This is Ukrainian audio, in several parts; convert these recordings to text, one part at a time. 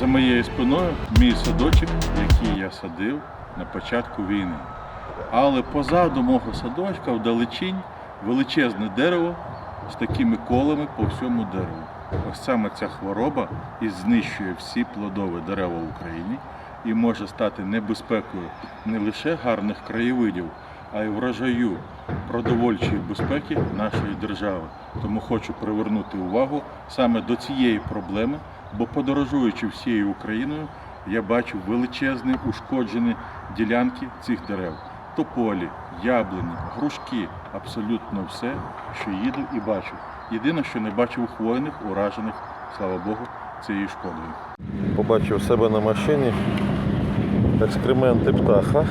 За моєю спиною мій садочок, який я садив на початку війни. Але позаду мого садочка вдалечінь величезне дерево з такими колами по всьому дереву. Ось саме ця хвороба і знищує всі плодові дерева в Україні і може стати небезпекою не лише гарних краєвидів, а й врожаю продовольчої безпеки нашої держави. Тому хочу привернути увагу саме до цієї проблеми, бо подорожуючи всією Україною, я бачу величезні ушкоджені ділянки цих дерев. Тополі, яблуні, грушки, абсолютно все, що їду і бачу. Єдине, що не бачив хвойних, уражених, слава Богу, цією шкодою. Побачив себе на машині екскременти птаха.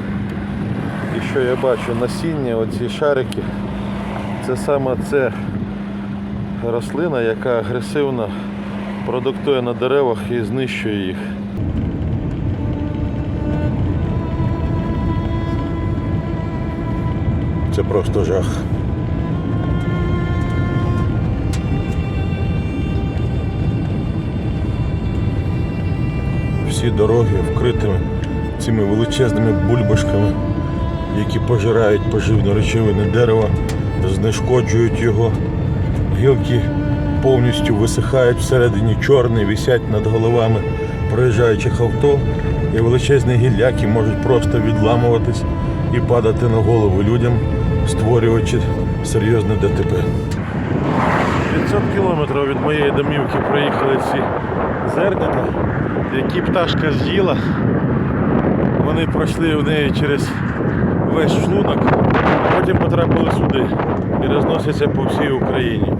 І що я бачу, насіння, оці шарики, це саме це рослина, яка агресивно продуктує на деревах і знищує їх. Це просто жах. Всі дороги вкриті цими величезними бульбашками, які пожирають поживні речовини дерева, знешкоджують його. Гілки повністю висихають всередині чорні, висять над головами проїжджаючих авто, і величезні гілляки можуть просто відламуватись і падати на голову людям, створюючи серйозне ДТП. 500 кілометрів від моєї домівки проїхали ці зернята, які пташка з'їла. Вони пройшли в неї через весь шлунок, а потім потрапили сюди і розносяться по всій Україні.